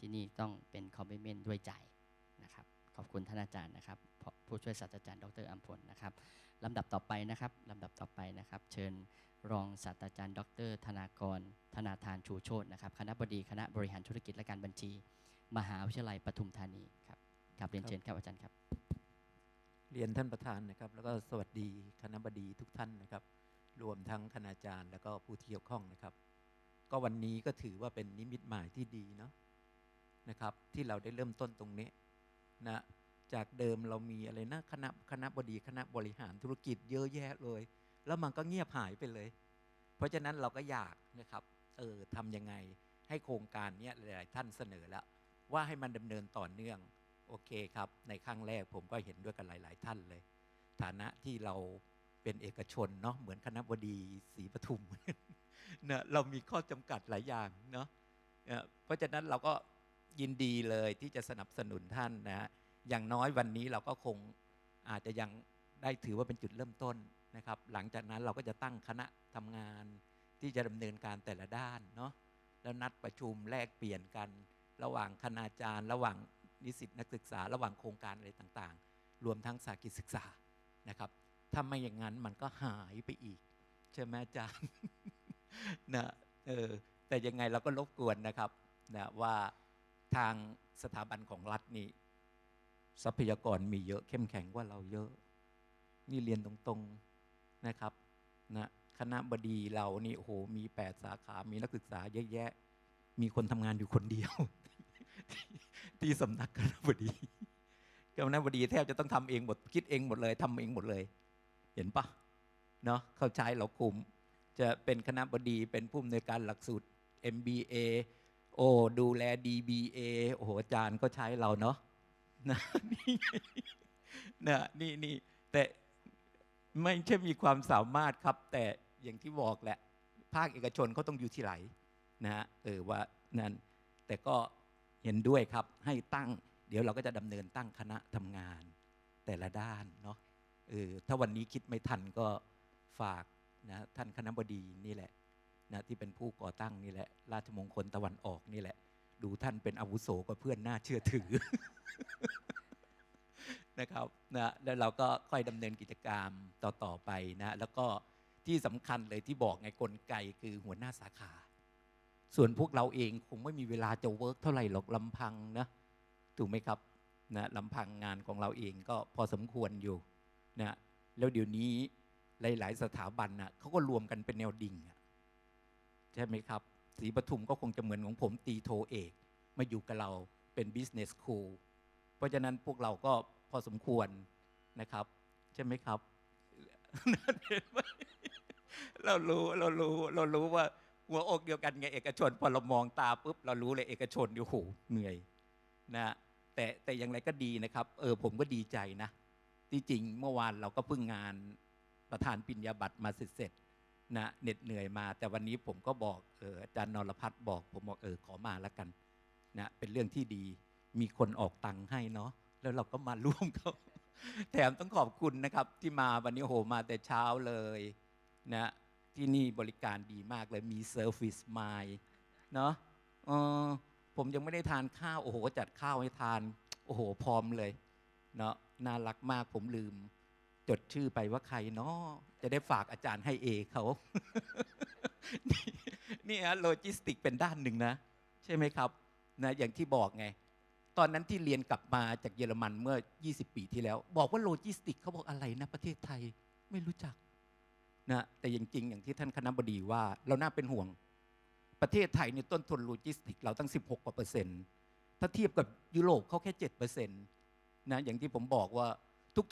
ที่นี่ต้องเป็นคอมมิ t เมนต์ด้วยใจนะครับ ขอบคุณท่านอาจารย์นะครับ ผู้ช่วยศาสตราจารย์ดรอัมพลนะครับลำดับต่อไปนะครับลำดับต่อไปนะครับ เชิญรองศาสตราจารย์ ดร ธนากร ธนาธานชูโชตนะครับ คณะบดีคณะบริหารธุรกิจและการบัญชี มหาวิทยาลัยปทุมธานีครับครับเรียนเชิญครับอาจารย์ครับ เรียนท่านประธานนะครับ แล้วก็สวัสดีคณะบดีทุกท่านนะครับ รวมทั้งคณาจารย์ แล้วก็ผู้ที่เกี่ยวข้องนะครับ ก็วันนี้ก็ถือว่าเป็นนิมิตหมายที่ดีเนาะ นะครับ ที่เราได้เริ่มต้นตรงนี้นะจากเดิมเรามีอะไรนะคณะคณะบดีคณะบริหารธุรกิจเยอะแยะเลย แล้วมันก็เงียบหายไปเลย เพราะฉะนั้นเราก็อยากนะครับเออทำยังไงให้โครงการนี้หลาย ๆ ท่านเสนอแล้ว ว่าให้มันดำเนินต่อเนื่องโอเคครับ ในครั้งแรกผมก็เห็นด้วยกันหลาย ๆ ท่านเลย ฐานะที่เราเป็นเอกชนเนาะเหมือนคณะบดีศรีปทุมนะเรามีข้อจำกัดหลายอย่างเนาะเพราะฉะนั้นเราก็ ยินดีเลยที่จะสนับสนุนท่านนะฮะอย่างน้อยวันนี้เราก็คงอาจจะยังได้ถือว่าเป็นจุดเริ่มต้นนะครับ หลังจากนั้นเราก็จะตั้งคณะทำงานที่จะดำเนินการแต่ละด้านเนาะแล้วนัดประชุมแลกเปลี่ยนกัน ระหว่างคณาจารย์ ระหว่างนิสิตนักศึกษา ระหว่างโครงการอะไรต่างๆ รวมทั้งสากิจศึกษานะครับถ้าไม่อย่างนั้นมันก็หายไปอีก ใช่ไหมอาจารย์นะเออแต่ยังไงเราก็รบกวนนะครับนะว่า ทางสถาบันของรัฐนี่ทรัพยากรมีเยอะเข้มแข็งกว่าเราเยอะ นี่เรียนตรงๆนะครับนะคณะบดีเรานี่โอ้โหมีแปดสาขามีนักศึกษาเยอะแยะ มีคนทำงานอยู่คนเดียว ที่ที่สำนักคณะบดีคณะบดีแทบจะต้องทำเองหมดคิดเองหมดเลยทำเองหมดเลย เห็นปะเนาะเข้าใจเราคุม จะเป็นคณะบดีเป็นผู้อำนวยการหลักสูตร MBA อ้ดูแล DBA โอ้โหอาจารย์ก็ใช้เราเนาะนะนี่นะนี่นี่แต่ไม่ใช่มีความสามารถครับ แต่อย่างที่บอกแหละ ภาคเอกชนเขาต้องอยู่ที่ไหลนะฮะเออว่านั่นแต่ก็เห็นด้วยครับให้ตั้ง เดี๋ยวเราก็จะดำเนินตั้งคณะทำงาน แต่ละด้านเนาะเออถ้าวันนี้คิดไม่ทันก็ฝากนะท่านคณะบดีนี่แหละ นะที่เป็นผู้ก่อตั้งนี่แหละ ราชมงคลตะวันออกนี่แหละ ดูท่านเป็นอาวุโสกว่าเพื่อนน่าเชื่อถือนะครับนะแล้วเราก็ค่อยดำเนินกิจกรรมต่อๆไปนะแล้วก็ที่สำคัญเลยที่บอกไงกลไกคือหัวหน้าสาขา ส่วนพวกเราเองคงไม่มีเวลาจะเวิร์กเท่าไหร่หรอกลำพังนะถูกไหมครับนะลำพังงานของเราเองก็พอสมควรอยู่นะแล้วเดี๋ยวนี้หลาย ๆ สถาบันนะเขาก็รวมกันเป็นแนวดิ่งอะ ใช่ไหมครับศรีปทุมก็คงจะเหมือนของผมตีโทเอกมาอยู่กับเราเป็น business school เพราะฉะนั้นพวกเราก็พอสมควรนะครับ ใช่ไหมครับเห็นไหมเรารู้เรารู้เรารู้ว่าหัวอกเดียวกันไงเอกชน พอเรามองตาปุ๊บเรารู้เลยเอกชนโอ้โหเหนื่อยนะแต่แต่อย่างไรก็ดีนะครับ เออผมก็ดีใจนะที่จริงเมื่อวานเราก็เพิ่งงานประธานปิญญาบัตรมาเสร็จ นะเหน็ดเหนื่อยมา แต่วันนี้ผมก็บอกเอออาจารย์นรพัฒน์บอก ผมบอกเออขอมาแล้วกันนะเป็นเรื่องที่ดี มีคนออกตังค์ให้เนาะแล้วเราก็มาร่วมเขาแถมต้องขอบคุณนะครับ ที่มาวันนี้โอ้โหมาแต่เช้าเลยนะที่นี่บริการดีมากเลยมีเซอร์ฟิสมายเนาะออผมยังไม่ได้ทานข้าว โอ้โห จัดข้าวให้ทาน โอ้โห พร้อมเลย เนาะน่ารักมากผมลืม จดชื่อไปว่าใครเนาะ จะได้ฝากอาจารย์ให้เอเขานี่ฮะโลจิสติกเป็นด้านหนึ่งนะ ใช่ไหมครับนะอย่างที่บอกไง ตอนนั้นที่เรียนกลับมาจากเยอรมันเมื่อ 20 ปีที่แล้ว บอกว่าโลจิสติกเขาบอกอะไรนะประเทศไทยไม่รู้จักนะแต่จริงๆอย่างที่ท่านคณะบดีว่า เราน่าเป็นห่วง ประเทศไทยเนี่ยต้นทุนโลจิสติก เราตั้ง 16กว่าเปอร์เซ็นต์ถ้าเทียบกับยุโรปเขาแค่7เปอร์เซ็นต์นะอย่างที่ผมบอกว่า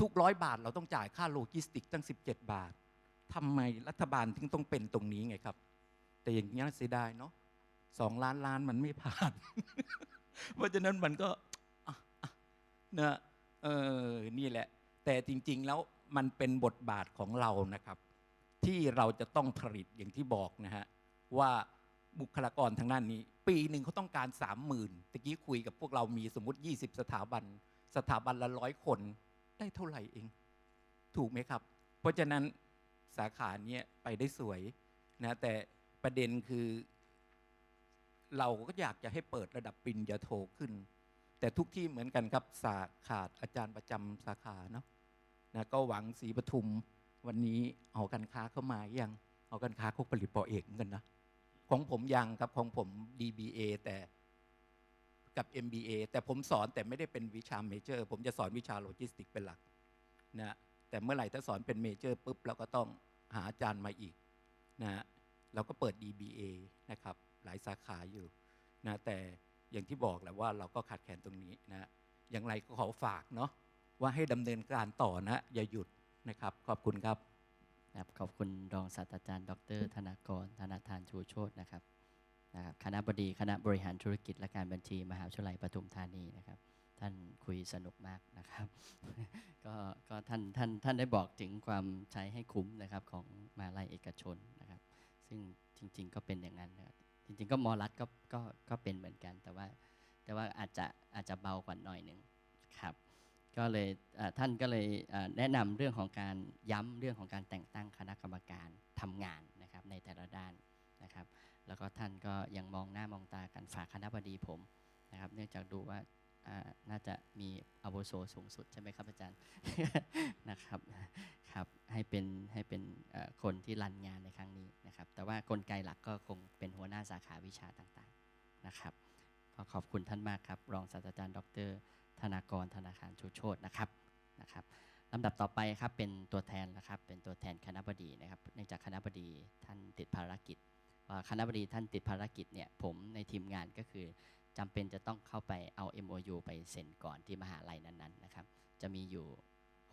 ทุกๆร้อยบาท เราต้องจ่ายค่าโลจิสติกตั้ง 17 บาททำไมรัฐบาลถึงต้องเป็นตรงนี้ไงครับ แต่อย่างนี้เสียดายเนาะสองล้านล้านมันไม่ผ่าน เพราะฉะนั้นมันก็อะอะนะเออนี่แหละ แต่จริง ๆ แล้วมันเป็นบทบาทของเรานะครับ ที่เราจะต้องผลิตอย่างที่บอกนะฮะว่าบุคลากรทางด้านนี้ ปีหนึ่งเขาต้องการสามหมื่นตะกี้คุยกับพวกเรามีสมมติ 20 สถาบัน สถาบันละร้อยคน ได้เท่าไหร่เอง ถูกไหมครับ เพราะฉะนั้นสาขาเนี้ยไปได้สวยนะแต่ประเด็นคือ เราก็อยากจะให้เปิดระดับปริญญาโทขึ้น แต่ทุกที่เหมือนกันครับสาขาดอาจารย์ประจำสาขาเนาะนะก็หวังศรีปทุมวันนี้เอาการค้าเข้ามายังเอาการค้าเขาผลิตปอเอกเหมือนกันนะของผมยังครับของผม DBA แต่ กับ MBA แต่ผมสอนแต่ไม่ได้เป็นวิชาเมเจอร์ผมจะสอนวิชาโลจิสติกเป็นหลักนะแต่เมื่อไหร่ถ้าสอนเป็นเมเจอร์ปุ๊บเราก็ต้องหาอาจารย์มาอีกนะเราก็เปิด DBA นะครับหลายสาขาอยู่นะแต่อย่างที่บอกแหละว่าเราก็ขาดแคลนตรงนี้นะอย่างไรก็ขอฝากเนาะว่าให้ดำเนินการต่อนะอย่าหยุดนะครับ ขอบคุณครับ ครับขอบคุณรองศาสตราจารย์ ดร ธนากร ธนาธานชูโชตนะครับ นะครับคณะบดีคณะบริหารธุรกิจและการบัญชีมหาวิทยาลัยปทุมธานีนะครับ ท่านคุยสนุกมากนะครับ ก็ก็ท่านท่านท่านได้บอกถึงความใช้ให้คุ้มนะครับของมหาลัยเอกชนนะครับ ซึ่งจริง ๆ ก็เป็นอย่างนั้นนะครับจริง ๆ ก็มอรัฐก็ก็ก็เป็นเหมือนกัน แต่ว่าแต่ว่าอาจจะอาจจะเบากว่าหน่อยหนึ่งครับก็เลยท่านก็เลยแนะนำเรื่องของการย้ำเรื่องของการแต่งตั้งคณะกรรมการทำงานนะครับในแต่ละด้านนะครับ แล้วก็ท่านก็ยังมองหน้ามองตากันฝากคณะบดีผมนะครับ เนื่องจากดูว่าน่าจะมีอาวุโสสูงสุดใช่ไหมครับอาจารย์นะครับครับให้เป็นให้เป็นคนที่รันงานในครั้งนี้นะครับ แต่ว่ากลไกหลักก็คงเป็นหัวหน้าสาขาวิชาต่างๆนะครับก็ขอบคุณท่านมากครับ รองศาสตราจารย์ ดร ธนากรธนาคารชูโชตนะครับนะครับลำดับต่อไปครับเป็นตัวแทนนะครับเป็นตัวแทนคณะบดีนะครับเนื่องจากคณะบดีท่านติดภารกิจ คณะบดีท่านติดภารกิจเนี่ยผมในทีมงานก็คือจำเป็นจะต้องเข้าไปเอา MOU ไปเซ็นก่อนที่มหาลัยนั้นๆนะครับ จะมีอยู่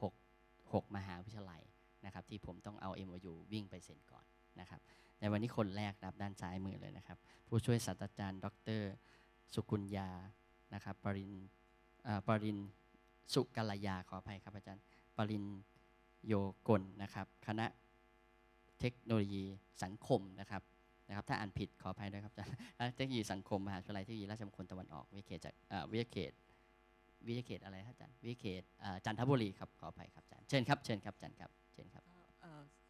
6 6 มหาวิทยาลัยนะครับที่ผมต้องเอา MOU วิ่งไปเซ็นก่อนนะครับ ในวันนี้คนแรกนะครับด้านซ้ายมือเลยนะครับ ผู้ช่วยศาสตราจารย์ ดร สุกุลยานะครับปรินปรินสุกัลยาขออภัยครับอาจารย์ ปรินโยกลนะครับ คณะเทคโนโลยีสังคมนะครับ นะครับถ้าอ่านผิดขออภัยด้วยครับอาจารย์เทคโนโลยีสังคมมหาวิทยาลัยเทคโนโลยีราชมงคลตะวันออกวิทยเขตจากเวิทยาเขตวิทยเขตอะไรครับอาจารย์วิทยเขตจันทบุรีครับขออภัยครับอาจารย์เชิญครับเชิญครับอาจารย์ครับเชิญครับ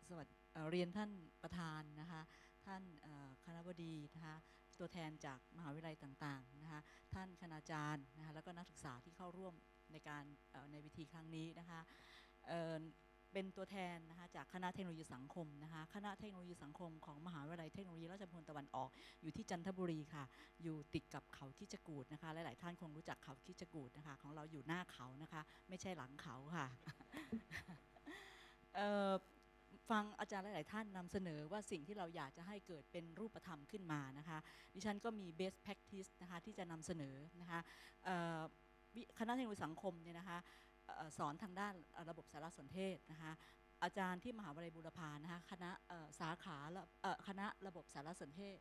สวัสดีเรียนท่านประธานนะคะท่านคณะบดีนะคะตัวแทนจากมหาวิทยาลัยต่างๆนะคะท่านคณาจารย์นะคะแล้วก็นักศึกษาที่เข้าร่วมในการในวิธีครั้งนี้นะคะ เป็นตัวแทนนะคะจากคณะเทคโนโลยีสังคมนะคะคณะเทคโนโลยีสังคมของมหาวิทยาลัยเทคโนโลยีราชมงคลตะวันออก อยู่ที่จันทบุรีค่ะ อยู่ติดกับเขาคิจกูดนะคะหลายๆท่านคงรู้จักเขาคิจกูดนะคะ ของเราอยู่หน้าเขานะคะ ไม่ใช่หลังเขาค่ะฟังอาจารย์หลาย ๆ ท่านนำเสนอว่าสิ่งที่เราอยากจะให้เกิดเป็นรูปธรรมขึ้นมานะคะดิฉันก็มี best practice นะคะที่จะนำเสนอนะคะคณะเทคโนโลยีสังคมเนี่ยนะคะ สอนทางด้านระบบสารสนเทศนะคะอาจารย์ที่มหาวิทยาลัยบูรพานะคะคณะสาขาคณะระบบสารสนเทศ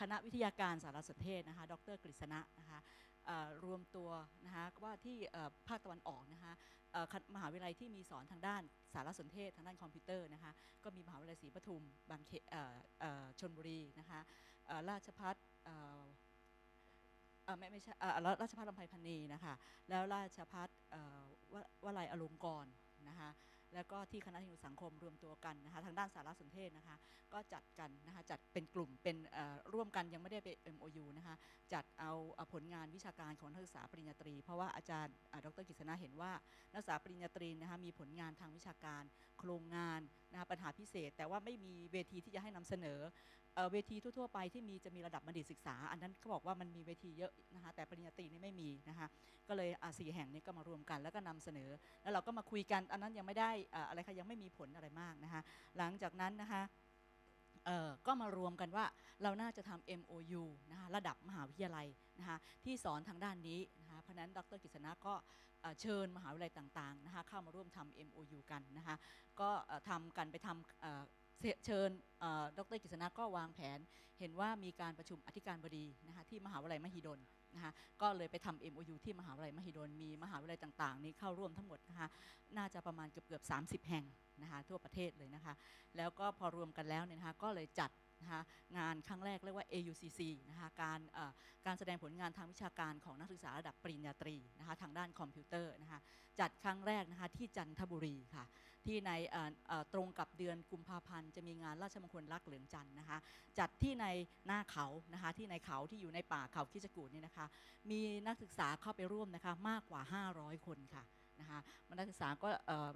คณะวิทยาการสารสนเทศนะคะดรกฤษณะนะคะรวมตัวนะคะว่าที่ภาคตะวันออกนะคะมหาวิทยาลัยที่มีสอนทางด้านสารสนเทศ ทางด้านคอมพิวเตอร์นะคะก็มีมหาวิทยาลัยศรีปทุมบางเขชนบุรีนะคะราชพัฒ อไม่ไม่ใช่เอ่อราชพัฒลำไพพันนีนะคะแล้วราชพัฒเอ่อวลัยอลงกรณ์นะคะแล้วก็ที่คณะทคโนโลยีสังคมรวมตัวกันนะคะทางด้านสารสนเทศนะคะก็จัดกันนะคะจัดเป็นกลุ่มเป็นร่วมกันยังไม่ได้เป็น MOU นะคะจัดเอาผลงานวิชาการของนักศึกษาปริญญาตรี เพราะว่าอาจารย์อ่าดรกฤษณะเห็นว่านักศึกษาปริญญาตรีนะคะมีผลงานทางวิชาการ โครงงานนะคะปัญหาพิเศษ แต่ว่าไม่มีเวทีที่จะให้นำเสนอเวทีทั่วๆไปที่มีจะมีระดับบัณฑิตศึกษา อันนั้นเขาบอกว่ามันมีเวทีเยอะนะคะแต่ปริญญาตรีนี่ไม่มีนะคะก็เลยสี่แห่งนี้ก็มารวมกันแล้วก็นำเสนอ แล้วเราก็มาคุยกันอันนั้นยังไม่ได้อะไรคะยังไม่มีผลอะไรมากนะคะหลังจากนั้นนะคะก็มารวมกันว่าเราน่าจะทำ MOU นะคะระดับมหาวิทยาลัยนะคะที่สอนทางด้านนี้นะคะเพราะนั้นดรกฤษณะก็เชิญมหาวิทยาลัยต่างๆนะคะเข้ามาร่วมทำ MOU กันนะคะก็ทำกันไปทำ เชิญดรกฤษณะก็วางแผน เห็นว่ามีการประชุมอธิการบดีนะคะที่มหาวิทยาลัยมหิดลนะคะก็เลยไปทำ MOU ที่มหาวิทยาลัยมหิดลมีมหาวิทยาลัยต่าง ๆ นี้เข้าร่วมทั้งหมดนะคะน่าจะประมาณเกือบเกือบๆ30แห่งนะคะทั่วประเทศเลยนะคะแล้วก็พอรวมกันแล้วเนี่ยนะคะก็เลยจัดนะคะงานครั้งแรกเรียกว่า AUCC นะคะการการแสดงผลงานทางวิชาการของนักศึกษาระดับปริญญาตรีนะคะทางด้านคอมพิวเตอร์นะคะจัดครั้งแรกนะคะที่จันทบุรีค่ะ ที่ในตรงกับเดือนกุมภาพันธ์จะมีงานราชมงคลรักเหลืองจันทร์นะคะ จัดที่ในหน้าเขานะคะที่ในเขาที่อยู่ในป่าเขาคิจกูดเนี่ยนะคะ มีนักศึกษาเข้าไปร่วมนะคะมากกว่า 500 คนค่ะ นะคะนักศึกษาก็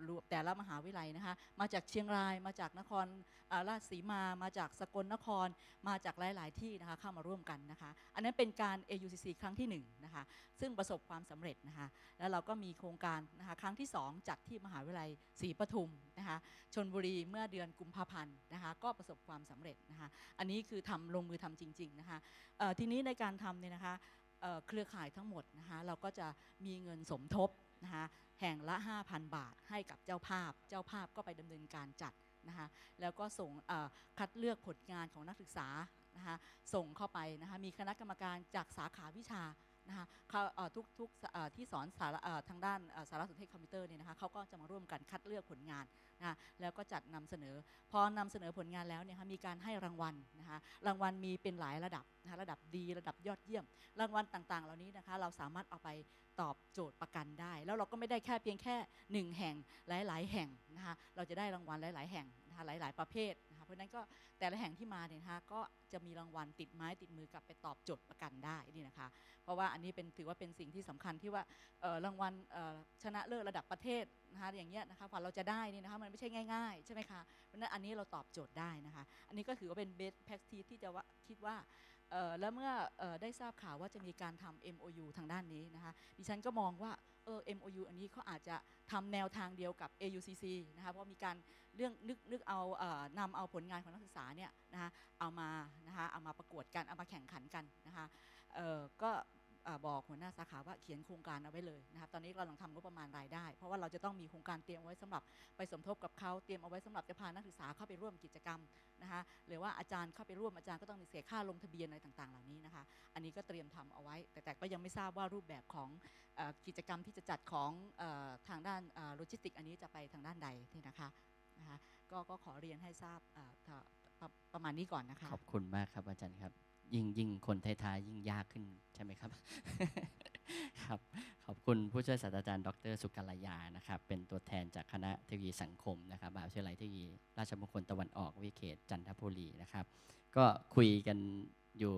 รวมแต่ละมหาวิทยาลัยนะคะมาจากเชียงรายมาจากนครราชสีมา มาจากสกลนคร มาจากหลาย ๆ ที่นะคะเข้ามาร่วมกันนะคะอันนั้นเป็นการ AUCC ครั้งที่1นะคะซึ่งประสบความสำเร็จนะคะแล้วเราก็มีโครงการนะคะครั้งที่ 2 จัดที่มหาวิทยาลัยศรีปทุมนะคะชนบุรีเมื่อเดือนกุมภาพันธ์นะคะก็ประสบความสำเร็จนะคะอันนี้คือทำลงมือทำจริง ๆ นะคะทีนี้ในการทำเนี่ยนะคะเครือข่ายทั้งหมดนะคะเราก็จะมีเงินสมทบ นะคะแห่งละ 5,000 บาทให้กับเจ้าภาพ เจ้าภาพก็ไปดำเนินการจัดนะคะแล้วก็ส่งคัดเลือกผลงานของนักศึกษานะคะส่งเข้าไปนะคะมีคณะกรรมการจากสาขาวิชา นะคะเขาทุกทุกที่สอนสารทางด้านสารสนเทศคอมพิวเตอร์เนี่ยนะคะเขาก็จะมาร่วมกันคัดเลือกผลงานนะแล้วก็จัดนำเสนอ พอนำเสนอผลงานแล้วเนี่ยมีการให้รางวัลนะคะรางวัลมีเป็นหลายระดับนะคะระดับดีระดับยอดเยี่ยม รางวัลต่างๆ เหล่านี้นะคะเราสามารถเอาไปตอบโจทย์ประกันได้ แล้วเราก็ไม่ได้แค่เพียงแค่หนึ่งแห่งหลาย ๆ แห่งนะคะเราจะได้รางวัลหลาย ๆ แห่งนะคะหลาย ๆ ประเภท ราะนั้นก็แต่ละแห่งที่มาเนี่ยนะคะก็จะมีรางวัลติดไม้ติดมือกลับไปตอบโจทย์ประกันได้นี่นะคะ เพราะว่าอันนี้เป็นถือว่าเป็นสิ่งที่สำคัญที่ว่ารางวัลชนะเลิศระดับประเทศนะคะอย่างเงี้ยนะคะกว่าเราจะได้นี่นะคะมันไม่ใช่ง่ายๆใช่ไหมคะเพราะนั้นอันนี้เราตอบโจทย์ได้นะคะ อันนี้ก็ถือว่าเป็น best practice ที่จะว่าคิดว่าแล้วเมื่อเอ่อได้ทราบข่าวว่าจะมีการทำ MOU ทางด้านนี้นะคะดิฉันก็มองว่า เออ MOU อันนี้เขาอาจจะทำแนวทางเดียวกับ AUCC นะคะเพราะมีการเรื่องนึกนึกเอาเอ่อนำเอาผลงานของนักศึกษาเนี่ยนะคะเอามานะคะเอามาประกวดกันเอามาแข่งขันกันนะคะเอ่อก็ บอกหัวหน้าสาขาว่าเขียนโครงการเอาไว้เลยนะครับตอนนี้เรากำลังทำงบประมาณรายได้ เพราะว่าเราจะต้องมีโครงการเตรียมไว้สำหรับไปสมทบกับเขาเตรียมเอาไว้สำหรับจะพานักศึกษาเข้าไปร่วมกิจกรรมนะคะหรือว่าอาจารย์เข้าไปร่วมอาจารย์ก็ต้องมีเสียค่าลงทะเบียนอะไรต่างๆ เหล่านี้นะคะ อันนี้ก็เตรียมทำเอาไว้ แต่แต่ก็ยังไม่ทราบว่ารูปแบบของอกิจกรรมที่จะจัดของอทางด้านโลจิสติก อันนี้จะไปทางด้านใดนี่นะคะนะคะก็ก็ขอเรียนให้ทราบประประมาณนี้ก่อนนะคะขอบคุณมากครับอาจารย์ครับ ยิ่งยิ่งคนท้ายๆยิ่งยากขึ้นใช่ไหมครับ ครับ ขอบคุณผู้ช่วยศาสตราจารย์ ดร สุกัลยานะครับ เป็นตัวแทนจากคณะเทคโนโลยีสังคมนะครับมหาวิทยาลัยเทคโนโลยีราชมงคลตะวันออกวิเขตจันทบุรีนะครับ ก็คุยกันอยู่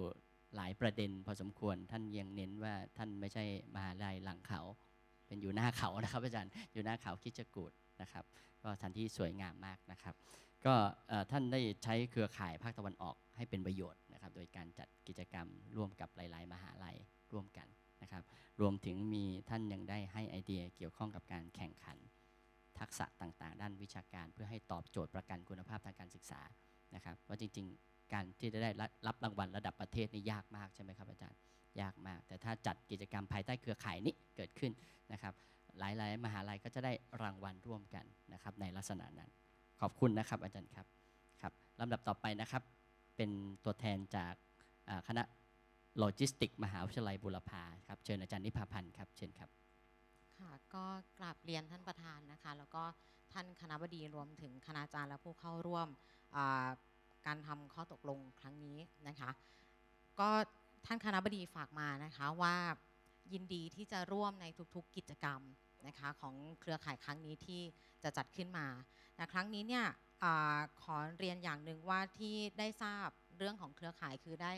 หลายประเด็นพอสมควรท่านยังเน้นว่าท่านไม่ใช่มหาลัยหลังเขา เป็นอยู่หน้าเขานะครับ อาจารย์อยู่หน้าเขาคิจกูดนะครับ ก็สถานที่สวยงามมากนะครับ ก็ท่านได้ใช้เครือข่ายภาคตะวันออก ให้เป็นประโยชน์นะครับ โดยการจัดกิจกรรมร่วมกับหลาย ๆ มหาลัยร่วมกันนะครับ รวมถึงมีท่านยังได้ให้ไอเดียเกี่ยวข้องกับการแข่งขัน ทักษะต่าง ๆ ด้านวิชาการ เพื่อให้ตอบโจทย์ประกันคุณภาพทางการศึกษานะครับว่าจริง ๆ การที่จะได้รับรางวัลระดับประเทศนี่ยากมากใช่ไหมครับอาจารย์ยากมาก แต่ถ้าจัดกิจกรรมภายใต้เครือข่ายนี้เกิดขึ้นนะครับ หลาย ๆ มหาลัยก็จะได้รางวัลร่วมกันนะครับในลักษณะนั้น ขอบคุณนะครับอาจารย์ครับครับลำดับต่อไปนะครับ เป็นตัวแทนจากคณะโลจิสติก มหาวิทยาลัยบุรพาครับเชิญอาจารย์นิพาพันธ์ครับเชิญครับค่ะก็กราบเรียนท่านประธานนะคะ แล้วก็ท่านคณะบดีรวมถึงคณาจารย์และผู้เข้าร่วมการทำข้อตกลงครั้งนี้นะคะ ก็ท่านคณะบดีฝากมานะคะว่ายินดีที่จะร่วมในทุกๆกิจกรรมนะคะของเครือข่ายครั้งนี้ที่จะจัดขึ้นมาแต่ครั้งนี้เนี่ย อขอเรียนอย่างหนึ่งว่าที่ได้ทราบเรื่องของเครือข่ายคือได้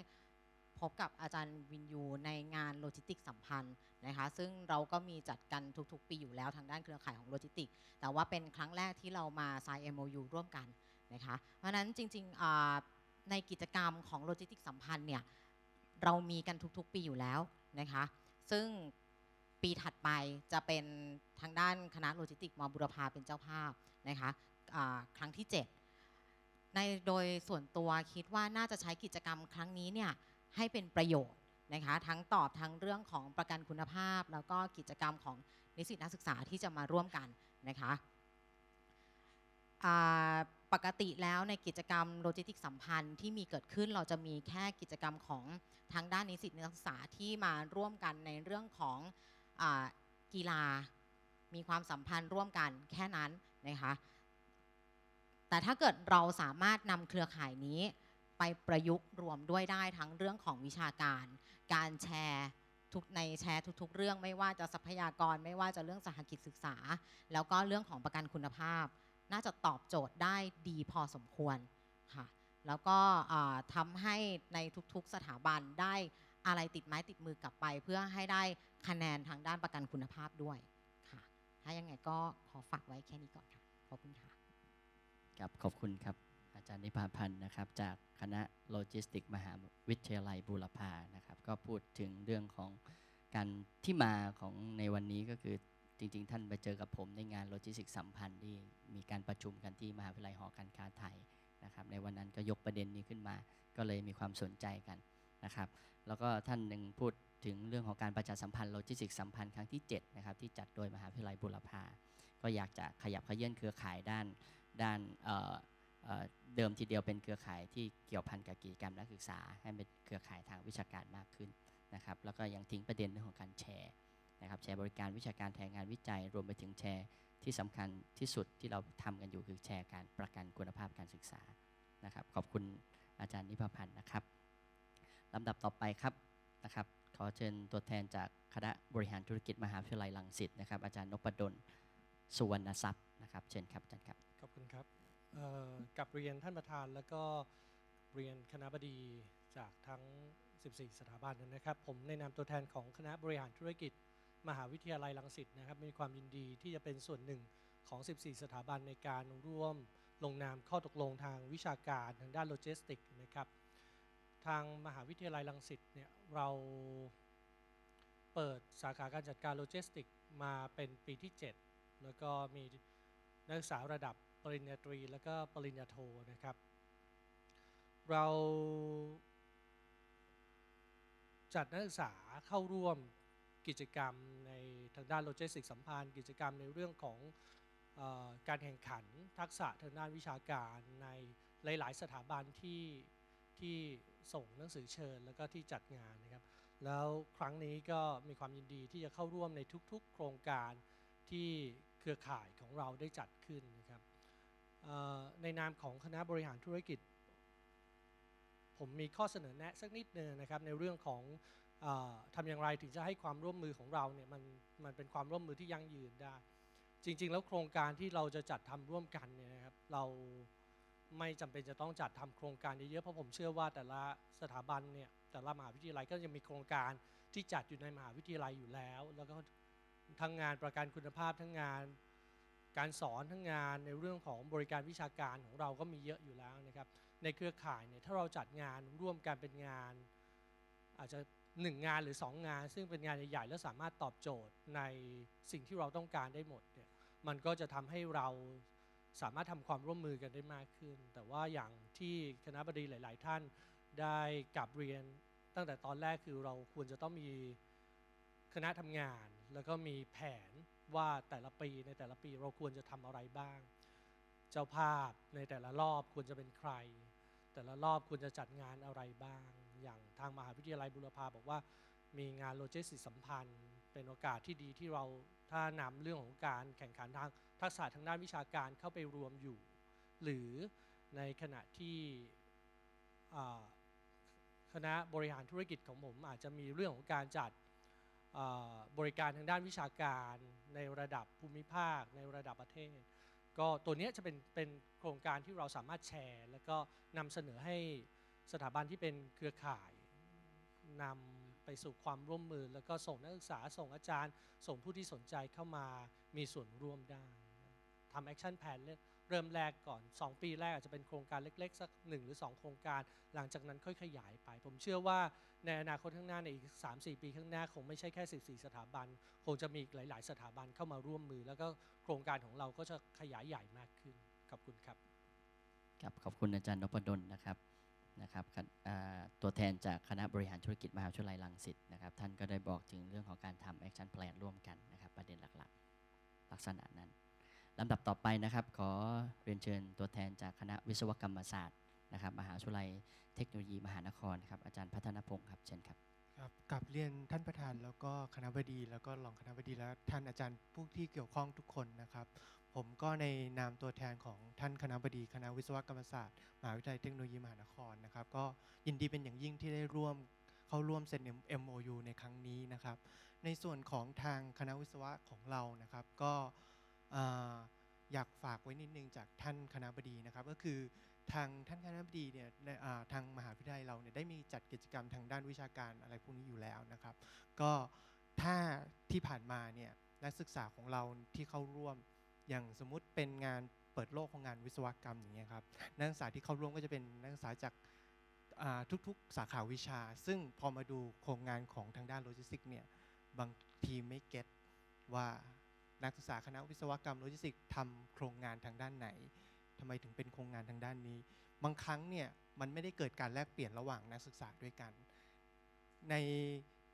พบกับอาจารย์วินยูในงานโลจิสติกสัมพันธ์นะคะ ซึ่งเราก็มีจัดกันทุกๆ ปีอยู่แล้วทางด้านเครือข่ายของโลจิสติก แต่ว่าเป็นครั้งแรกที่เรามา sign MOU ร่วมกันนะคะ เพราะนั้นจริงๆในกิจกรรมของโลจิสติกสัมพันธ์เนี่ยเรามีกันทุกๆ ปีอยู่แล้วนะคะ ซึ่งปีถัดไปจะเป็นทางด้านคณะโลจิสติกมอบุรพาเป็นเจ้าภาพนะคะ ครั้งที่ 7 ในโดยส่วนตัวคิดว่าน่าจะใช้กิจกรรมครั้งนี้เนี่ยให้เป็นประโยชน์นะคะทั้งตอบทั้งเรื่องของประกันคุณภาพ แล้วก็กิจกรรมของนิสิตนักศึกษาที่จะมาร่วมกันนะคะปกติแล้วในกิจกรรมโลจิสติกสัมพันธ์ที่มีเกิดขึ้นเราจะมีแค่กิจกรรมของทางด้านนิสิตนักศึกษาที่มาร่วมกันในเรื่องของอกีฬา มีความสัมพันธ์ร่วมกันแค่นั้นนะคะ แต่ถ้าเกิดเราสามารถนำเครือข่ายนี้ ไปประยุกต์รวมด้วยได้ทั้งเรื่องของวิชาการ การแชร์ทุกในแชร์ทุก ๆ เรื่องไม่ว่าจะทรัพยากรไม่ว่าจะเรื่องสหกิจศึกษา แล้วก็เรื่องของประกันคุณภาพ น่าจะตอบโจทย์ได้ดีพอสมควรค่ะแล้วก็ทำให้ในทุกๆสถาบันได้อะไรติดไม้ติดมือกลับไป เพื่อให้ได้คะแนนทางด้านประกันคุณภาพด้วยค่ะ ถ้ายังไงก็ขอฝากไว้แค่นี้ก่อนค่ะ ขอบคุณค่ะ ครับขอบคุณครับอาจารย์นิพาพันธ์นะครับ จากคณะโลจิสติกมหาวิทยาลัยบูรพานะครับ ก็พูดถึงเรื่องของการที่มาของในวันนี้ก็คือจริง ๆ ท่านไปเจอกับผมในงานโลจิสติกสัมพันธ์ที่มีการประชุมกันที่มหาวิทยาลัยหอการค้าไทยนะครับ ในวันนั้นก็ยกประเด็นนี้ขึ้นมา ก็เลยมีความสนใจกันนะครับ แล้วก็ท่านหนึ่งพูดถึงเรื่องของการประชาสัมพันธ์โลจิสติกสัมพันธ์ครั้งที่7นะครับที่จัดโดยมหาวิทยาลัยบูรพาก็อยากจะขยับขยื่นเครือข่ายด้าน ด้านเเเดิมทีเดียวเป็นเครือข่ายที่เกี่ยวพันกับกิจกรรมนักศึกษา ให้เป็นเครือข่ายทางวิชาการมากขึ้นนะครับ แล้วก็ยังทิ้งประเด็นเรื่องของการแชร์นะครับแชร์บริการวิชาการแทนงานวิจัย รวมไปถึงแชร์ที่สำคัญที่สุดที่เราทำกันอยู่คือแชร์การประกันคุณภาพการศึกษานะครับ ขอบคุณอาจารย์นิพพันธ์นะครับลำดับต่อไปครับนะครับ ขอเชิญตัวแทนจากคณะบริหารธุรกิจมหาวิทยาลัยรังสิตนะครับ อาจารย์นพดลสุวรรณทรัพย์นะครับ เชิญครับอาจารย์ครับ คุณครับกับเรียนท่านประธานแล้วก็เรียนคณะบดีจากทั้ง 14 สถาบันนะครับ ผมในนามตัวแทนของคณะบริหารธุรกิจ มหาวิทยาลัยรังสิตนะครับ มีความยินดีที่จะเป็นส่วนหนึ่งของ 14 สถาบันในการร่วมลงนามข้อตกลงทางวิชาการทางด้านโลจิสติกส์นะครับ ทางมหาวิทยาลัยรังสิตเนี่ยเราเปิดสาขาการจัดการโลจิสติกส์มาเป็นปีที่ 7 แล้วก็มีนักศึกษาระดับ ริญญาตรีแล้วก็ปริญญาโทนะครับ เราจัดนักศึกษาเข้าร่วมกิจกรรมในทางด้านโลจิสติกสัมพันธ์ กิจกรรมในเรื่องของออการแข่งขันทักษะทางด้านวิชาการในหลาย ๆ สถาบันที่ที่ส่งหนังสือเชิญแล้วก็ที่จัดงานนะครับ แล้วครั้งนี้ก็มีความยินดีที่จะเข้าร่วมในทุก ๆ โครงการที่เครือข่ายของเราได้จัดขึ้น ในนามของคณะบริหารธุรกิจ ผมมีข้อเสนอแนะสักนิดนึงนะครับในเรื่องของอทำอย่างไรถึงจะให้ความร่วมมือของเราเนี่ยมันมันเป็นความร่วมมือที่ยั่งยืนได้ จริง ๆ แล้วโครงการที่เราจะจัดทำร่วมกันเนี่ยนะครับเราไม่จำเป็นจะต้องจัดทำโครงการเยอะๆเพราะผมเชื่อว่าแต่ละสถาบันเนี่ยแต่ละมหาวิทยาลัยก็จะมีโครงการที่จัดอยู่ในมหาวิทยาลัยอยู่แล้ว แล้วก็ทั้งงานประกันคุณภาพทั้งงาน การสอนทั้งงานในเรื่องของบริการวิชาการของเราก็มีเยอะอยู่แล้วนะครับ ในเครือข่ายเนี่ยถ้าเราจัดงานร่วมกันเป็นงาน อาจจะหนึ่งงานหรือสองงาน ซึ่งเป็นงานใหญ่ๆแล้วสามารถตอบโจทย์ในสิ่งที่เราต้องการได้หมดเนี่ยมันก็จะทำให้เราสามารถทำความร่วมมือกันได้มากขึ้น แต่ว่าอย่างที่คณะบดีหลาย ๆ ท่านได้กลับเรียนตั้งแต่ตอนแรกคือเราควรจะต้องมีคณะทำงาน แล้วก็มีแผน ว่าแต่ละปีในแต่ละปีเราควรจะทำอะไรบ้าง เจ้าภาพในแต่ละรอบควรจะเป็นใคร แต่ละรอบควรจะจัดงานอะไรบ้าง อย่างทางมหาวิทยาลัยบุรพาบอกว่า มีงานโลจิสติกส์สัมพันธ์ เป็นโอกาสที่ดีที่เราถ้านำเรื่องของการแข่งขันทางทักษะทางด้านวิชาการเข้าไปรวมอยู่ หรือในขณะที่คณะบริหารธุรกิจของผมอาจจะมีเรื่องของการจัด บริการทางด้านวิชาการในระดับภูมิภาค ในระดับประเทศ ก็ตัวนี้จะเป็นเป็นโครงการที่เราสามารถแชร์ แล้วก็นำเสนอให้สถาบันที่เป็นเครือข่ายนำไปสู่ความร่วมมือ แล้วก็ส่งนักศึกษาส่งอาจารย์ ส่งผู้ที่สนใจเข้ามามีส่วนร่วมได้ทำแอคชั่นแผน เริ่มแรกก่อน 2 ปีแรกอาจจะเป็นโครงการเล็ก ๆ สัก 1 หรือ 2 โครงการ หลังจากนั้นค่อยขยายไป ผมเชื่อว่าในอนาคตข้างหน้าในอีก 3-4 ปีข้างหน้าคงไม่ใช่แค่ 14 สถาบัน คงจะมีอีกหลาย ๆ สถาบันเข้ามาร่วมมือ แล้วก็โครงการของเราก็จะขยายใหญ่มากขึ้นขอบคุณครับครับขอบคุณอาจารย์นพดลนะครับนะครับตัวแทนจากคณะบริหารธุรกิจมหาวิทยาลัยรังสิตนะครับท่านก็ได้บอกถึงเรื่องของการทำแอคชั่นแพลนร่วมกันนะครับประเด็นหลักๆ ลักษณะนั้น ลำดับต่อไปนะครับ ขอเรียนเชิญตัวแทนจากคณะวิศวกรรมศาสตร์นะครับมหาวิทยาลัยเทคโนโลยีมหานครครับอาจารย์พัฒนพงศ์ครับเชิญครับครับกับเรียนท่านประธานแล้วก็คณะบดี แล้วก็รองคณะบดีและท่านอาจารย์ผู้ที่เกี่ยวข้องทุกคนนะครับ ผมก็ในนามตัวแทนของท่านคณะบดี คณะวิศวกรรมศาสตร์มหาวิทยาลัยเทคโนโลยีมหานครนะครับ ก็ยินดีเป็นอย่างยิ่งที่ได้ร่วมเข้าร่วมเซ็น MOU ในครั้งนี้นะครับ ในส่วนของทางคณะวิศวะของเรานะครับ ก็ อยากฝากไว้นิดนึงจากท่านคณะบดีนะครับ ก็คือทางท่านคณะบดีเนี่ยทางมหาวิทยาลัยเราเนี่ยได้มีจัดกิจกรรมทางด้านวิชาการอะไรพวกนี้อยู่แล้วนะครับ ก็ถ้าที่ผ่านมาเนี่ยนักศึกษาของเราที่เข้าร่วมอย่างสมมุติเป็นงานเปิดโลกของงานวิศวกรรมอย่างเงี้ยครับนักศึกษาที่เข้าร่วมก็จะเป็นนักศึกษาจากทุกๆสาขาวิชา ซึ่งพอมาดูโครงงานของทางด้านโลจิสติกเนี่ยบางทีไม่เก็ตว่า นักศึกษาคณะวิศวกรรมโลจิสติกส์ทำโครงงานทางด้านไหนทำไมถึงเป็นโครงงานทางด้านนี้ บางครั้งเนี่ยมันไม่ได้เกิดการแลกเปลี่ยนระหว่างนักศึกษาด้วยกัน ใน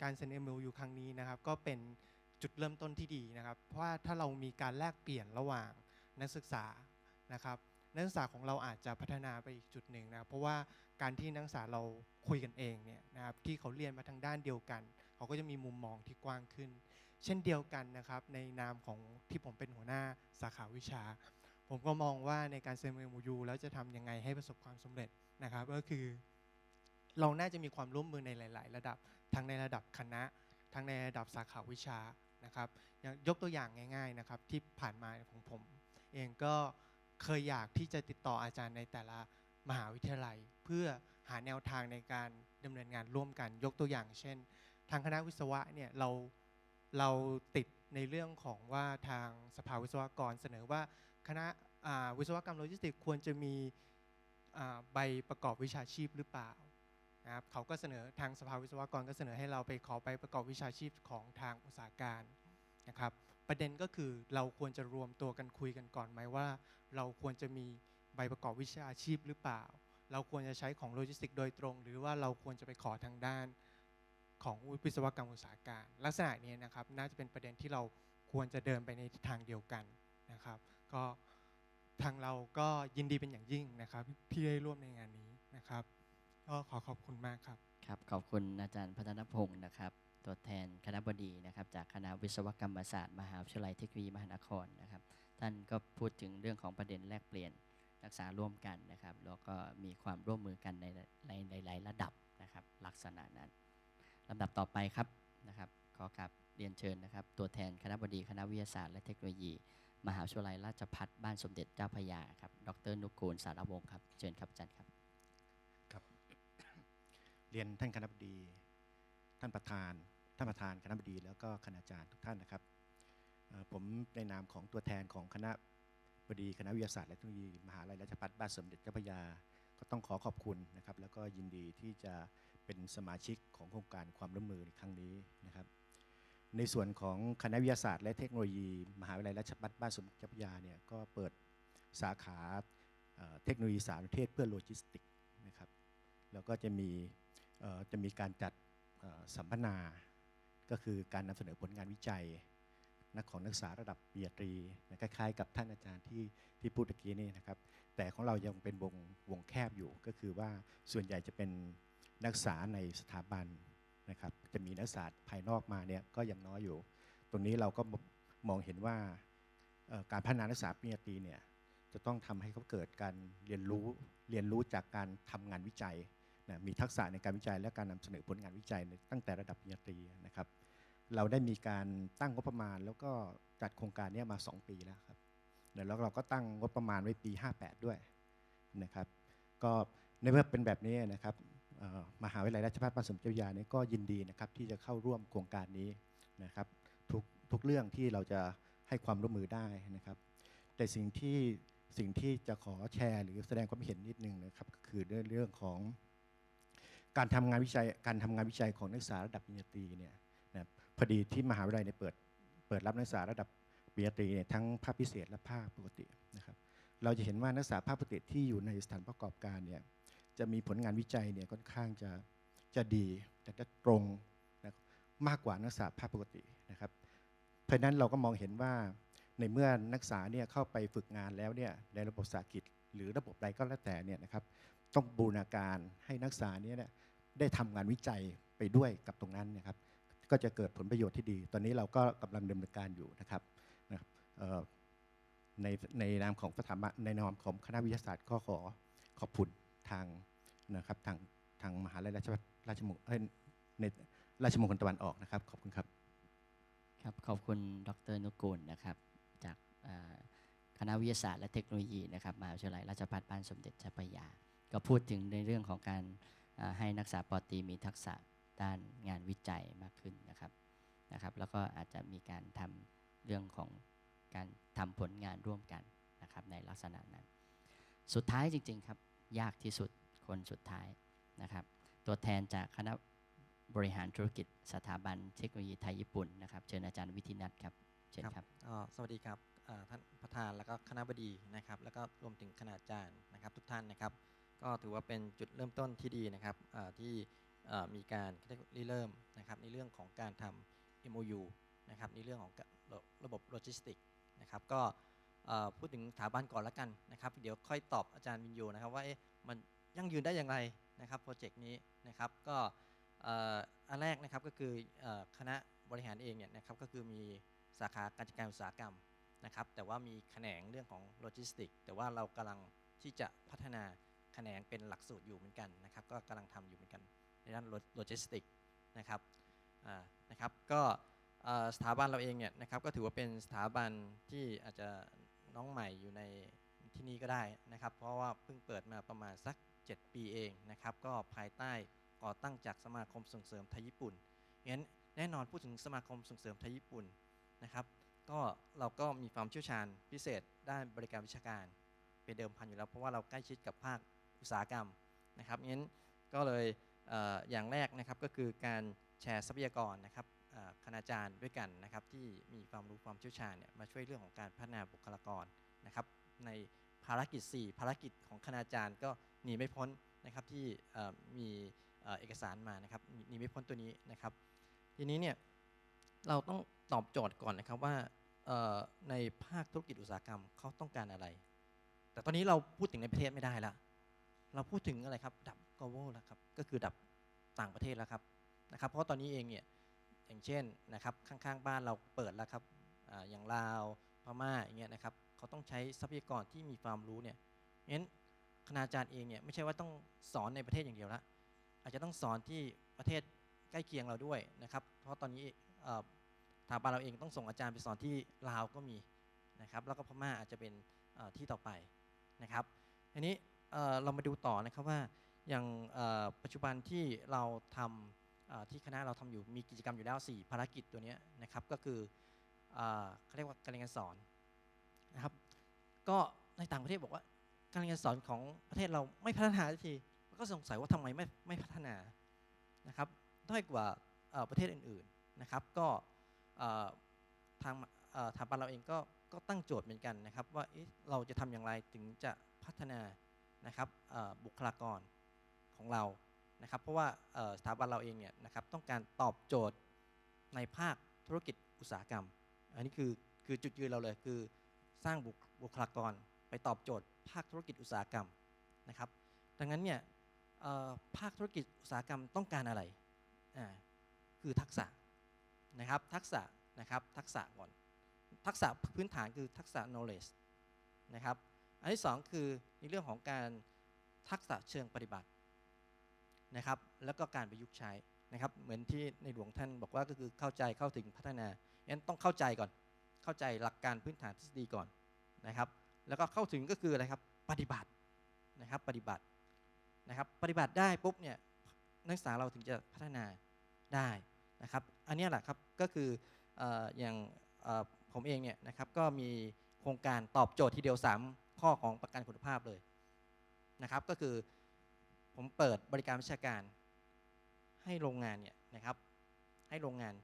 การเซ็น MOU ครั้งนี้นะครับ ก็เป็นจุดเริ่มต้นที่ดีนะครับ เพราะว่าถ้าเรามีการแลกเปลี่ยนระหว่างนักศึกษานะครับนักศึกษาของเราอาจจะพัฒนาไปอีกจุดหนึ่งนะเพราะว่าการที่นักศึกษาเราคุยกันเองเนี่ยนะครับที่เขาเรียนมาทางด้านเดียวกัน เขาก็จะมีมุมมองที่กว้างขึ้น เช่นเดียวกันนะครับ ในนามของที่ผมเป็นหัวหน้าสาขาวิชา ผมก็มองว่าในการเซ็น MOU แล้วจะทำยังไงให้ประสบความสำเร็จนะครับ ก็คือเราน่าจะมีความร่วมมือในหลาย ๆ ระดับ ทั้งในระดับคณะ ทั้งในระดับสาขาวิชานะครับยยกตัวอย่างง่าย ๆ นะครับ ที่ผ่านมาของผม เองก็เคยอยากที่จะติดต่ออาจารย์ในแต่ละมหาวิทยาลัย เพื่อหาแนวทางในการดำเนินงานร่วมกัน ยกตัวอย่าง เช่น ทางคณะวิศวะเนี่ยเรา เราติดในเรื่องของว่าทางสภาวิศวกรเสนอว่าคณะวิศวกรรมโลจิสติกควรจะมีใบประกอบวิชาชีพหรือเปล่านะครับเขาก็เสนอทางสภาวิศวกรก็เสนอให้เราไปขอใบประกอบวิชาชีพของทางอุตสาหการนะครับ ประเด็นก็คือเราควรจะรวมตัวกันคุยกันก่อนไหมว่า เราควรจะมีใบประกอบวิชาชีพหรือเปล่า เราควรจะใช้ของโลจิสติกโดยตรง หรือว่าเราควรจะไปขอทางด้าน ของวิศวกรรมอุตสาหการ ลักษณะนี้นะครับน่าจะเป็นประเด็นที่เราควรจะเดินไปในทางเดียวกันนะครับ ก็ทางเราก็ยินดีเป็นอย่างยิ่งนะครับที่ได้ร่วมในงานนี้นะครับ ก็ขอขอบคุณมากครับครับขอบคุณอาจารย์พัฒนพงศ์นะครับ ตัวแทนคณะบดีนะครับ จากคณะวิศวกรรมศาสตร์มหาวิทยาลัยเทคโนโลยีมหานครนะครับ ท่านก็พูดถึงเรื่องของประเด็นแลกเปลี่ยนนักษาร่วมกันนะครับ แล้วก็มีความร่วมมือกันในในในหลายระดับนะครับ ลักษณะนั้น ลำดับต่อไปครับนะครับขอกราบเรียนเชิญนะครับ ตัวแทนคณะบดีคณะวิทยาศาสตร์และเทคโนโลยี มหาวิทยาลัยราชภัฏบ้านสมเด็จเจ้าพระยาครับ ดรนุกูลสารวงศ์ครับ เชิญครับอาจารย์ครับ ครับ เรียนท่านคณะบดี ท่านประธาน ท่านประธานคณะบดี แล้วก็คณาจารย์ทุกท่านนะครับ ผมในนามของตัวแทนของคณะบดีคณะวิทยาศาสตร์และเทคโนโลยี มหาลัยราชภัฏบ้านสมเด็จเจ้าพระยา ก็ต้องขอขอบคุณนะครับแล้วก็ยินดีที่จะเป็นสมาชิกของโครงการความร่วมมือในครั้งนี้นะครับ ในส่วนของคณะวิทยาศาสตร์ และเทคโนโลยี มหาวิทยาลัยราชภัฏบ้านสมเด็จเจ้าพระยาเนี่ยก็เปิดสาขาเทคโนโลยีสารเทศเพื่อโลจิสติกส์นะครับแล้วก็จะมีจะมีการจัดสัมมนา ก็คือการนำเสนอผลงานวิจัยนักของนักศึกษาระดับปริญญาตรีคล้ายๆ กับท่านอาจารย์ที่ที่พูดตะกี้นี่นะครับ แต่ของเรายังเป็นวงวงแคบอยู่ ก็คือว่าส่วนใหญ่จะเป็นนักศึกษาในสถาบันนะครับ จะมีนักศึกษาภายนอกมาเนี่ยก็ยังน้อยอยู่ ตรงนี้เราก็มองเห็นว่าการพัฒนานักศึกษาปริญญาตรีเนี่ยจะต้องทำให้เขาเกิดการเรียนรู้เรียนรู้จากการทำงานวิจัยนะมีทักษะในการวิจัยและการนำเสนอผลงานวิจัยตั้งแต่ระดับปริญญาตรีนะครับ เราได้มีการตั้งงบประมาณ แล้วก็จัดโครงการนี้มา 2 ปีแล้วครับ แล้วเราก็ตั้งงบประมาณไว้ปี 58 ด้วยนะครับก็ในเมื่อเป็นแบบนี้นะครับมหาวิทยาลัยราชภัฏบ้านสมเจ้าพระยาเนี่ยก็ยินดีนะครับที่จะเข้าร่วมโครงการนี้นะครับทุกทุกเรื่องที่เราจะให้ความร่วมมือได้นะครับ แต่สิ่งที่สิ่งที่จะขอแชร์หรือแสดงความเห็นนิดนึงนะครับก็คือเรื่องของการทำงานวิจัยการทำงานวิจัยของนักศึกษาระดับปริญญาตรีเนี่ยนะพอดีที่มหาวิทยาลัยเนี่ยเปิดเปิดรับนักศึกษาระดับ ปริญญาตรีเนี่ยทั้งภาคพิเศษและภาคปกตินะครับเราจะเห็นว่านักศึกษาภาคปกติที่อยู่ในสถานประกอบการเนี่ยจะมีผลงานวิจัยเนี่ยค่อนข้างจะจะดีแต่จะตรงนะมากกว่านักศึกษาภาคปกตินะครับ เพราะนั้นเราก็มองเห็นว่าในเมื่อนักศึกษาเนี่ยเข้าไปฝึกงานแล้วเนี่ยในระบบสาหกิจ หรือระบบใดก็แล้วแต่เนี่ยนะครับต้องบูรณาการให้นักศึกษาเนี่ยได้ทำงานวิจัยไปด้วยกับตรงนั้นนะครับ ก็จะเกิดผลประโยชน์ที่ดี ตอนนี้เราก็กำลังดำเนินการอยู่นะครับ นะครับในในนามของสถาบันในนามของคณะวิทยาศาสตร์ก็ขอขอบคุณทางนะครับทางทางมหาลัยราชภัฏราชมงเอ้ยในราชมงคลตะวันออกนะครับ ขอบคุณครับครับขอบคุณดรนุกูลนะครับ จากคณะวิทยาศาสตร์และเทคโนโลยีนะครับมหาวิทยาลัยราชภัฏบ้านสมเด็จเจ้าพระยา ก็พูดถึงในเรื่องของการให้นักศึกษาปอตีมีทักษะด้านงานวิจัยมากขึ้นนะครับนะครับ แล้วก็อาจจะมีการทำ เรื่องของการทำผลงานร่วมกันนะครับในลักษณะนั้น สุดท้ายจริงๆครับ ยากที่สุดคนสุดท้ายนะครับ ตัวแทนจากคณะบริหารธุรกิจสถาบันเทคโนโลยีไทยญี่ปุ่นนะครับเชิญอาจารย์วิทินัทครับเชิญครับสวัสดีครับท่านประธานแล้วก็คณะบดีนะครับ แล้วก็รวมถึงคณาจารย์นะครับ ทุกท่านนะครับ ก็ถือว่าเป็นจุดเริ่มต้นที่ดีนะครับที่มีการเริ่มนะครับในเรื่องของการทำ MOU นะครับในเรื่องของ ระบบโลจิสติกนะครับก็พูดถึงสถาบันก่อนละกันนะครับ เดี๋ยวค่อยตอบอาจารย์วินโยนะครับว่ามันยั่งยืนได้อย่างไรนะครับโปรเจกต์นี้นะครับก็อันแรกนะครับก็คือคณะบริหารเองเนี่ยนะครับก็คือมีสาขาการจัดการอุตสาหกรรมนะครับแต่ว่ามีแขนงเรื่องของโลจิสติกแต่ว่าเรากำลังที่จะพัฒนาแขนงเป็นหลักสูตรอยู่เหมือนกันนะครับก็กำลังทำอยู่เหมือนกันในด้านโลจิสติกนะครับนะครับก็ สถาบันเราเองเนี่ยนะครับก็ถือว่าเป็นสถาบันที่อาจจะน้องใหม่อยู่ในที่นี่ก็ได้นะครับ เพราะว่าเพิ่งเปิดมาประมาณสัก 7 ปีเองนะครับก็ภายใต้ก่อตั้งจากสมาคมส่งเสริมไทยญี่ปุ่นงั้นแน่นอนพูดถึงสมาคมส่งเสริมไทยญี่ปุ่นนะครับก็เราก็มีความเชี่ยวชาญพิเศษด้านบริการวิชาการเป็นเดิมพันอยู่แล้ว เพราะว่าเราใกล้ชิดกับภาคอุตสาหกรรมนะครับงั้นก็เลยอย่างแรกนะครับก็คือการแชร์ทรัพยากรนะครับ คณาจารย์ด้วยกันนะครับที่มีความรู้ความเชี่ยวชาญเนี่ยมาช่วยเรื่องของการพัฒนาบุคลากรนะครับในภารกิจ 4 ภารกิจของคณาจารย์ก็หนีไม่พ้นนะครับที่มีเอกสารมานะครับหนีไม่พ้นตัวนี้นะครับ ทีนี้เนี่ยเราต้องตอบโจทย์ก่อนนะครับว่าในภาคธุรกิจอุตสาหกรรมเขาต้องการอะไร แต่ตอนนี้เราพูดถึงในประเทศไม่ได้ละเราพูดถึงอะไรครับดับ global แล้วครับก็คือดับต่างประเทศแล้วครับนะครับ เพราะตอนนี้เองเนี่ย อย่างเช่นนะครับข้างๆบ้านเราเปิดแล้วครับอย่างลาวพม่าอย่างเงี้ยนะครับเขาต้องใช้ทรัพยากรที่มีความรู้เนี่ยงั้นคณาจารย์เองเนี่ยไม่ใช่ว่าต้องสอนในประเทศอย่างเดียวละอาจจะต้องสอนที่ประเทศใกล้เคียงเราด้วยนะครับ เพราะตอนนี้สถาบันเราเองต้องส่งอาจารย์ไปสอนที่ลาวก็มีนะครับ แล้วก็พม่าอาจจะเป็นที่ต่อไปนะครับทีนี้เรามาดูต่อนะครับว่าอย่างปัจจุบันที่เราทำเอ่อ ที่คณะเราทำอยู่มีกิจกรรมอยู่แล้ว 4 ภารกิจตัวนี้นะครับก็คือเอ่อเขาเรียกว่าการเรียนการสอนนะครับก็ในต่างประเทศบอกว่าการเรียนการสอนของประเทศเราไม่พัฒนาสักทีก็สงสัยว่าทำไมไม่ไม่พัฒนานะครับด้อยกว่าประเทศอื่นๆนะครับ ก็ทางสถาบันเราเองก็ก็ตั้งโจทย์เหมือนกันนะครับ ว่าเราจะทำอย่างไรถึงจะพัฒนานะครับบุคลากรของเรา นะครับเพราะว่าสถาบันเราเองเนี่ยนะครับต้องการตอบโจทย์ในภาคธุรกิจอุตสาหกรรม อันนี้คือคือจุดยืนเราเลยคือสร้างบุคลากรไปตอบโจทย์ภาคธุรกิจอุตสาหกรรมนะครับ ดังนั้นเนี่ยภาคธุรกิจอุตสาหกรรมต้องการอะไรอ่าคือทักษะนะครับทักษะนะครับทักษะก่อนทักษะพื้นฐานคือทักษะ knowledge นะครับ อันที่สองคือในเรื่องของการทักษะเชิงปฏิบัติ นะครับ แล้วก็การประยุกต์ใช้นะครับ เหมือนที่ในหลวงท่านบอกว่าก็คือเข้าใจเข้าถึงพัฒนางั้นต้องเข้าใจก่อน เข้าใจหลักการพื้นฐานทฤษฎีก่อนนะครับ แล้วก็เข้าถึงก็คืออะไรครับ ปฏิบัตินะครับ ปฏิบัตินะครับ ปฏิบัติได้ปุ๊บเนี่ยนักศึกษาเราถึงจะพัฒนาได้นะครับ อันนี้แหละครับก็คืออย่างผมเองเนี่ยนะครับก็มีโครงการตอบโจทย์ทีเดียว 3 ข้อของประกันคุณภาพเลยนะครับ ก็คือ ผมเปิดบริการวิชาการให้โรงงานเนี่ยนะครับให้โรงงาน